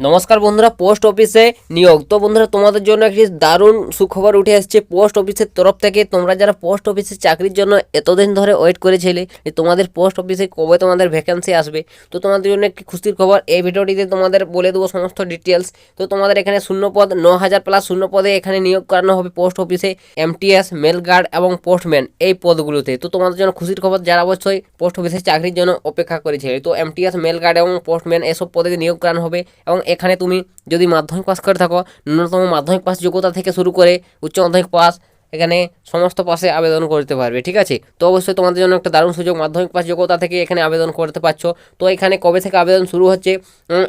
নমস্কার বন্ধুরা, পোস্ট অফিসে নিয়োগ। তো বন্ধুরা, তোমাদের জন্য একটি দারুণ সুখবর উঠে আসছে পোস্ট অফিসের তরফ থেকে। তোমরা যারা পোস্ট অফিসে চাকরির জন্য এতদিন ধরে ওয়েট করেছিলে, যে তোমাদের পোস্ট অফিসে কবে তোমাদের ভ্যাকেন্সি আসবে, তো তোমাদের জন্য একটি খুশির খবর। এই ভিডিওটিতে তোমাদের বলে দেবো সমস্ত ডিটেলস তো তোমাদের এখানে শূন্য পদ ন হাজার প্লাস শূন্য পদে এখানে নিয়োগ করানো হবে পোস্ট অফিসে এমটিএস মেল গার্ড এবং পোস্টম্যান এই পদগুলোতে। তো তোমাদের জন্য খুশির খবর, যারা অবশ্যই পোস্ট অফিসে চাকরির জন্য অপেক্ষা করেছে তো এমটিএস মেল গার্ড এবং পোস্টম্যান এসব পদে নিয়োগ করানো হবে এবং এখানে তুমি যদি মাধ্যমিক পাস করে থাকো, ন্যূনতম মাধ্যমিক পাস যোগ্যতা থেকে শুরু করে উচ্চ মাধ্যমিক পাস এখানে সমস্ত পাশে আবেদন করতে পারবে, ঠিক আছে? তো অবশ্যই তোমাদের জন্য একটা দারুণ সুযোগ, মাধ্যমিক পাস যোগ্যতা থেকে এখানে আবেদন করতে পারছ। তো এখানে কবে থেকে আবেদন শুরু হচ্ছে?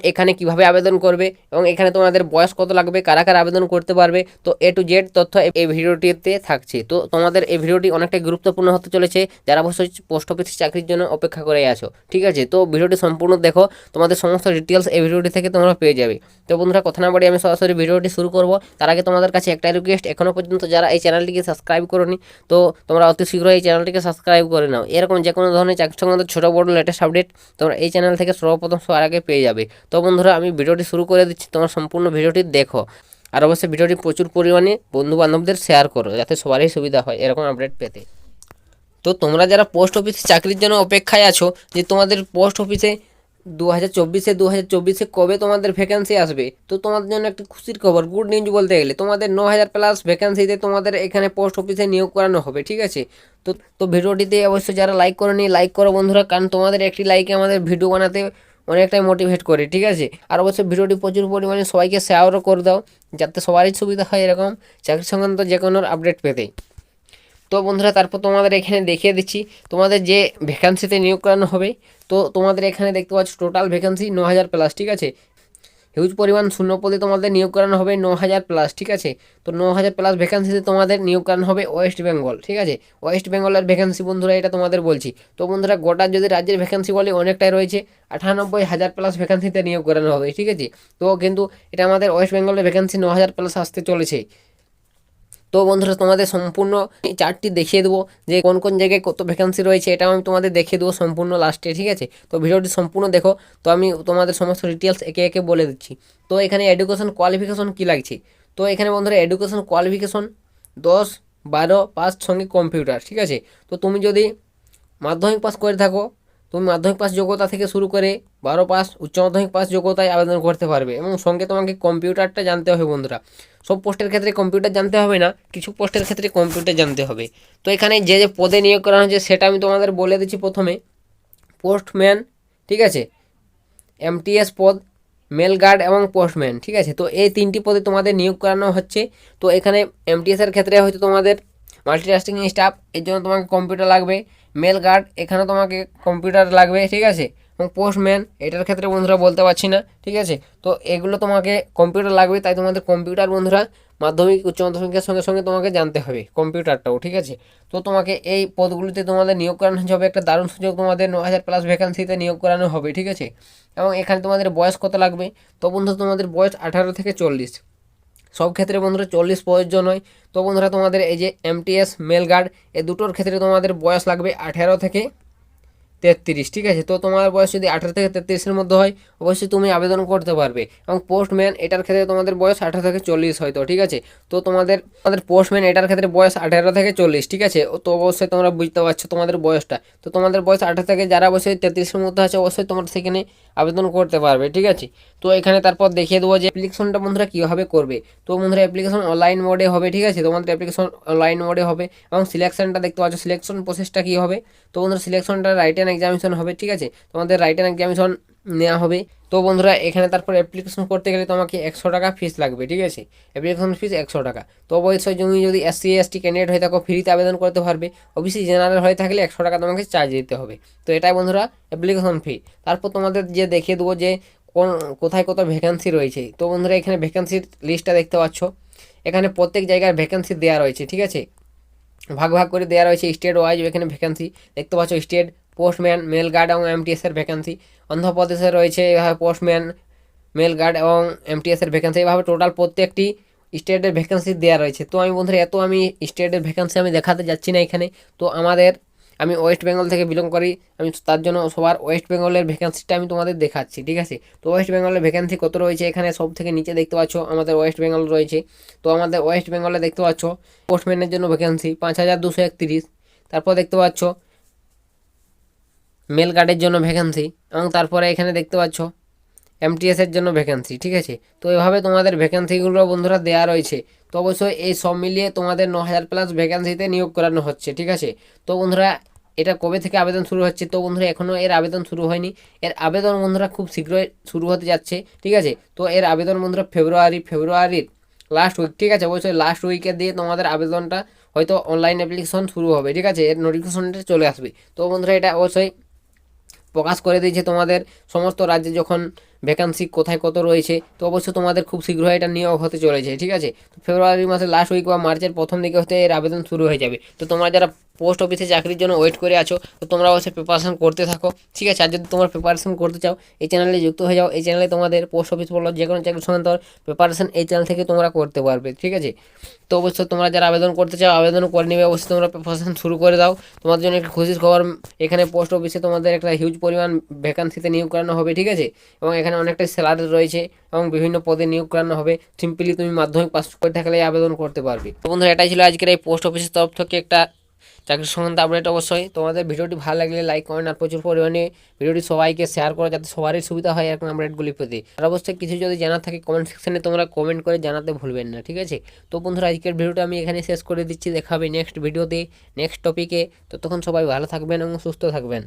এখানে কীভাবে আবেদন করবে? এবং এখানে তোমাদের বয়স কত লাগবে? কারা কারা আবেদন করতে পারবে? তো এ টু জেড তথ্য এই- ভিডিওটিতে থাকছে। তো তোমাদের এই ভিডিওটি অনেকটাই গুরুত্বপূর্ণ হতে চলেছে। যারা অবশ্যই পোস্ট অফিস চাকরির জন্য অপেক্ষা করে আছো, ঠিক আছে? তো ভিডিওটি সম্পূর্ণ দেখো, তোমাদের সমস্ত ডিটেলস এই ভিডিওটি থেকে তোমরা পেয়ে যাবে। তো বন্ধুরা, কথা না বাড়ি আমি সরাসরি ভিডিওটি শুরু করব। তার আগে তোমাদের কাছে একটাই রিকোয়েস্ট এখনও পর্যন্ত যারা এই চ্যানেলটিকে সাবস্ক্রাইব করোনি, তো তোমরা অতি শীঘ্রই এই চ্যানেলটিকে সাবস্ক্রাইব করে নাও। এরকম যে কোনো ধরনের চাকরি সংক্রান্ত ছোটো বড় লেটেস্ট আপডেট তোমরা এই চ্যানেল থেকে সর্বপ্রথম সবার আগে পেয়ে যাবে। তো বন্ধুরা, আমি ভিডিওটি শুরু করে দিচ্ছি, তোমরা সম্পূর্ণ ভিডিওটি দেখো। আর অবশ্যই ভিডিওটি প্রচুর পরিমাণে বন্ধু বান্ধবদের শেয়ার করো, যাতে সবারই সুবিধা হয় এরকম আপডেট পেতে। তো তোমরা যারা পোস্ট অফিসে চাকরির জন্য অপেক্ষায় আছো, যে তোমাদের পোস্ট অফিসে দু হাজার চব্বিশে দু হাজার চব্বিশে কবে তোমাদের ভ্যাকেন্সি আসবে? তো তোমাদের জন্য একটা খুশির খবর গুড নিউজ বলতে গেলে তোমাদের ন হাজার প্লাস ভ্যাকেন্সিতে তোমাদের এখানে পোস্ট অফিসে নিয়োগ করানো হবে, ঠিক আছে? তো তো ভিডিওটিতে অবশ্যই যারা লাইক করো লাইক করো বন্ধুরা, কারণ তোমাদের একটি লাইকে আমাদের ভিডিও বানাতে অনেকটাই মোটিভেট করে, ঠিক আছে? আর অবশ্যই ভিডিওটি প্রচুর পরিমাণে সবাইকে শেয়ারও করে দাও, যাতে সবারই সুবিধা হয় এরকম চাকরি সংক্রান্ত যে কোনো আপডেট পেতে। তো বন্ধুরা, তারপর তোমাদের এখানে দেখিয়ে দিচ্ছি। তোমাদের যে ভ্যাকান্সিতে নিয়োগ করানো হবে, তো তোমাদের এখানে দেখতে পাচ্ছ টোটাল ভ্যাকান্সি ন হাজার প্লাস ঠিক আছে? হিউজ পরিমাণ শূন্য পদে তোমাদের নিয়োগ করানো হবে ন হাজার প্লাস ঠিক আছে? তো ন হাজার প্লাস ভ্যাকান্সিতে তোমাদের নিয়োগ করানো হবে ওয়েস্ট বেঙ্গল ঠিক আছে? ওয়েস্ট বেঙ্গলের ভ্যাকান্সি বন্ধুরা, এটা তোমাদের বলছি। তো বন্ধুরা, গোটা যদি রাজ্যের ভ্যাকান্সি বলে, অনেকটাই রয়েছে। আটানব্বই হাজার প্লাস ভ্যাকান্সিতে নিয়োগ করানো হবে, ঠিক আছে? তো কিন্তু এটা আমাদের ওয়েস্ট বেঙ্গলের ভ্যাকান্সি ন হাজার প্লাস আসতে চলেছে। তো বন্ধুরা, তোমাদের সম্পূর্ণ চার্টটি দেখিয়ে দেবো যে কোন কোন জায়গায় কত ভ্যাকান্সি রয়েছে, এটাও আমি তোমাদের দেখিয়ে দেবো সম্পূর্ণ লাস্টে ঠিক আছে? তো ভিডিওটি সম্পূর্ণ দেখো, তো আমি তোমাদের সমস্ত ডিটেলস একে একে বলে দিচ্ছি। তো এখানে এডুকেশন কোয়ালিফিকেশন কী লাগছে? তো এখানে বন্ধুরা এডুকেশন কোয়ালিফিকেশন দশ, বারো পাস সঙ্গে কম্পিউটার ঠিক আছে? তো তুমি যদি মাধ্যমিক পাস করে থাকো, তুমি মাধ্যমিক পাস যোগ্যতা থেকে শুরু করে বারো পাস উচ্চ মাধ্যমিক পাস যোগ্যতায় আবেদন করতে পারবে এবং সঙ্গে তোমাকে কম্পিউটারটা জানতে হবে বন্ধুরা। সব পোস্টের ক্ষেত্রে কম্পিউটার জানতে হবে না, কিছু পোস্টের ক্ষেত্রে কম্পিউটার জানতে হবে। তো এখানে যে যে পদে নিয়োগ করা হয়েছে সেটা আমি তোমাদের বলে দিচ্ছি প্রথমে। পোস্টম্যান ঠিক আছে? এমটিএস পদ মেল গার্ড এবং পোস্টম্যান ঠিক আছে? তো এই তিনটি পদে তোমাদের নিয়োগ করানো হচ্ছে। তো এখানে এমটিএসের ক্ষেত্রে হয়তো তোমাদের মাল্টিটাস্কিং স্টাফ এর জন্য তোমাকে কম্পিউটার লাগবে। মেল গার্ড এখানে তোমাকে কম্পিউটার লাগবে, ঠিক আছে? এবং পোস্টম্যান এটার ক্ষেত্রে বন্ধুরা বলতে পারছি না, ঠিক আছে? তো এগুলো তোমাকে কম্পিউটার লাগবে, তাই তোমাদের কম্পিউটার বন্ধুরা মাধ্যমিক, উচ্চ মাধ্যমিকের সঙ্গে সঙ্গে তোমাকে জানতে হবে কম্পিউটারটাও ঠিক আছে? তো তোমাকে এই পদগুলিতে তোমাদের নিয়োগ করানো হবে, একটা দারুণ সুযোগ তোমাদের ন হাজার প্লাস ভ্যাকান্সিতে নিয়োগ করানো হবে, ঠিক আছে? এবং এখানে তোমাদের বয়স কত লাগবে? তো বন্ধু তোমাদের বয়স আঠারো থেকে চল্লিশ। সব ক্ষেত্রে বন্ধুরা চল্লিশ প্রয়োজন হয় তো বন্ধুরা তোমাদের এই যে এমটিএস মেল গার্ড এই দুটোর ক্ষেত্রে তোমাদের বয়স লাগবে আঠেরো থেকে তেত্রিশ, ঠিক আছে? তো তোমার বয়স যদি আঠারো থেকে তেত্রিশের মধ্যে হয়, অবশ্যই তুমি আবেদন করতে পারবে। এবং পোস্টম্যান এটার ক্ষেত্রে তোমাদের বয়স আঠারো থেকে চল্লিশ হয়তো, ঠিক আছে? তো তোমাদের তোমাদের পোস্টম্যান এটার ক্ষেত্রে বয়স আঠারো থেকে চল্লিশ, ঠিক আছে? তো অবশ্যই তোমরা বুঝতে পারছ তোমাদের বয়সটা। তো তোমাদের বয়স আঠারো থেকে যারা অবশ্যই তেত্রিশের মধ্যে আছে, অবশ্যই তোমরা সেখানে আবেদন করতে পারবে, ঠিক আছে? তো এখানে তারপর দেখিয়ে দেবো যে অ্যাপ্লিকেশনটা বন্ধুরা কীভাবে করবে। তো বন্ধুরা অ্যাপ্লিকেশন অনলাইন মোডে হবে, ঠিক আছে? তোমাদের অ্যাপ্লিকেশন অনলাইন মোডে হবে এবং সিলেকশনটা দেখতে পাচ্ছ। সিলেকশন প্রসেসটা কী হবে? তো বন্ধুরা সিলেকশনটা রাইট অ্যান্ড এক্সামিনেশন হবে, ঠিক আছে? তোমাদের রাইট অ্যান্ড এক্সামিনেশন নেওয়া হবে। তো বন্ধুরা, এখানে তারপর অ্যাপ্লিকেশন করতে গেলে তোমাকে একশো টাকা ফিস লাগবে, ঠিক আছে? অ্যাপ্লিকেশন ফিস একশো টাকা। তো অবশ্যই তুমি যদি এসসি এসটি ক্যান্ডিডেট হয়ে থাকো ফ্রিতে আবেদন করতে পারবে। অবশ্যই জেনারেল হয়ে থাকলে একশো টাকা তোমাকে চার্জ দিতে হবে। তো এটাই বন্ধুরা অ্যাপ্লিকেশন ফি তারপর তোমাদের যে দেখিয়ে দেবো যে কোন, কোথায় কত ভ্যাকান্সি রয়েছে। তো বন্ধুরা, এখানে ভ্যাকান্সির লিস্টটা দেখতে পাচ্ছ। এখানে প্রত্যেক জায়গায় ভ্যাকান্সি দেওয়া রয়েছে, ঠিক আছে? ভাগ ভাগ করে দেওয়া রয়েছে স্টেট ওয়াইজ এখানে ভ্যাকান্সি দেখতে পাচ্ছ স্টেট পোস্টম্যান মেল গার্ড এবং এমটিএসের ভ্যাকেন্সি অন্ধ্রপ্রদেশে রয়েছে এভাবে পোস্টম্যান মেল গার্ড এবং এমটিএসের ভ্যাকেন্সি এভাবে টোটাল প্রত্যেকটি স্টেটের ভ্যাকেন্সি দেওয়া রয়েছে। তো আমি বন্ধুরা, এত আমি স্টেটের ভ্যাকেন্সি আমি দেখাতে যাচ্ছি না এখানে। তো আমাদের, আমি ওয়েস্ট বেঙ্গল থেকে বিলং করি। আমি তার জন্য সবার ওয়েস্ট বেঙ্গলের ভ্যাকেন্সিটা আমি তোমাদের দেখাচ্ছি, ঠিক আছে? তো ওয়েস্ট বেঙ্গলের ভ্যাকেন্সি কত রয়েছে এখানে? সব থেকে নিচে দেখতে পাচ্ছ, আমাদের ওয়েস্ট বেঙ্গল রয়েছে। তো আমাদের ওয়েস্ট বেঙ্গলে দেখতে পাচ্ছ পোস্টম্যানের জন্য ভ্যাকেন্সি পাঁচ হাজার দুশো একত্রিশ। তারপর দেখতে পাচ্ছ মেল গার্ডের জন্য ভ্যাকেন্সি এবং তারপরে এখানে দেখতে পাচ্ছ এমটিএস এর জন্য ভ্যাকেন্সি ঠিক আছে? তো এভাবে তোমাদের ভ্যাকেন্সিগুলো বন্ধুরা দেওয়া রয়েছে। তো অবশ্যই এই সব মিলিয়ে তোমাদের ন হাজার প্লাস ভ্যাকেন্সিতে নিয়োগ করানো হচ্ছে, ঠিক আছে? তো বন্ধুরা, এটা কবে থেকে আবেদন শুরু হচ্ছে? তো বন্ধুরা এখনও এর আবেদন শুরু হয়নি। এর আবেদন বন্ধুরা খুব শীঘ্রই শুরু হতে যাচ্ছে, ঠিক আছে? তো এর আবেদন বন্ধুরা ফেব্রুয়ারি, ফেব্রুয়ারির লাস্ট উইক ঠিক আছে? অবশ্যই লাস্ট উইকে দিয়ে তোমাদের আবেদনটা হয়তো অনলাইন অ্যাপ্লিকেশন শুরু হবে, ঠিক আছে? এর নোটিফিকেশনটা চলে আসবে। তো বন্ধুরা, এটা অবশ্যই প্রকাশ করে দিয়েছে তোমাদের সমস্ত রাজ্যে যখন ভ্যাকান্সি কোথায় কত রয়েছে, তো অবশ্যই তোমাদের খুব শীঘ্রই এটা নিয়োগ হতে চলেছে, ঠিক আছে? ফেব্রুয়ারি মাসের লাস্ট উইক বা মার্চের প্রথম দিকে হতে এর আবেদন শুরু হয়ে যাবে। তো তোমরা যারা পোস্ট অফিসে চাকরির জন্য ওয়েট করে আছো, তো তোমরা অবশ্যই প্রিপারেশন করতে থাকো। ঠিক আছে, আর যদি তোমরা প্রিপারেশন করতে চাও, এই চ্যানেলে যুক্ত হয়ে যাও। এই চ্যানেলে তোমাদের পোস্ট অফিস বলো, যে কোনো চাকরির সঙ্গে তোমার প্রিপারেশন এই চ্যানেল থেকে তোমরা করতে পারবে, ঠিক আছে? তো অবশ্যই তোমরা যারা আবেদন করতে চাও, আবেদন করে নেবে, অবশ্যই তোমরা প্রিপারেশন শুরু করে দাও। তোমাদের জন্য একটা খুশির খবর, এখানে পোস্ট অফিসে তোমাদের একটা হিউজ পরিমাণ ভ্যাকান্সিতে নিয়োগ করানো হবে, ঠিক আছে? এবং এখানে অনেকটা স্যালারি রয়েছে এবং বিভিন্ন পদে নিয়োগ করানো হবে। সিম্পলি তুমি মাধ্যমিক পাস করে থাকলে আবেদন করতে পারবে। তো বন্ধুরা, এটাই ছিল আজকের এই পোস্ট অফিসের তরফ থেকে একটা চাকরির সংক্রান্ত আপডেট অবশ্যই। তোমাদের ভিডিওটি ভালো লাগলে লাইক কমেন্ট আর প্রচুর পরিমাণে ভিডিওটি সবাইকে শেয়ার করো যাতে সবারই সুবিধা হয় এরকম আপডেটগুলি পেতে আর অবশ্যই কিছু যদি জানা থাকে কমেন্ট সেকশনে তোমরা কমেন্ট করে জানাতে ভুলবেন না, ঠিক আছে? তো বন্ধুরা, আজকের ভিডিওটা আমি এখানে শেষ করে দিচ্ছি। দেখাবে নেক্সট ভিডিওতে নেক্সট টপিকে ততক্ষণ সবাই ভালো থাকবেন এবং সুস্থ থাকবেন।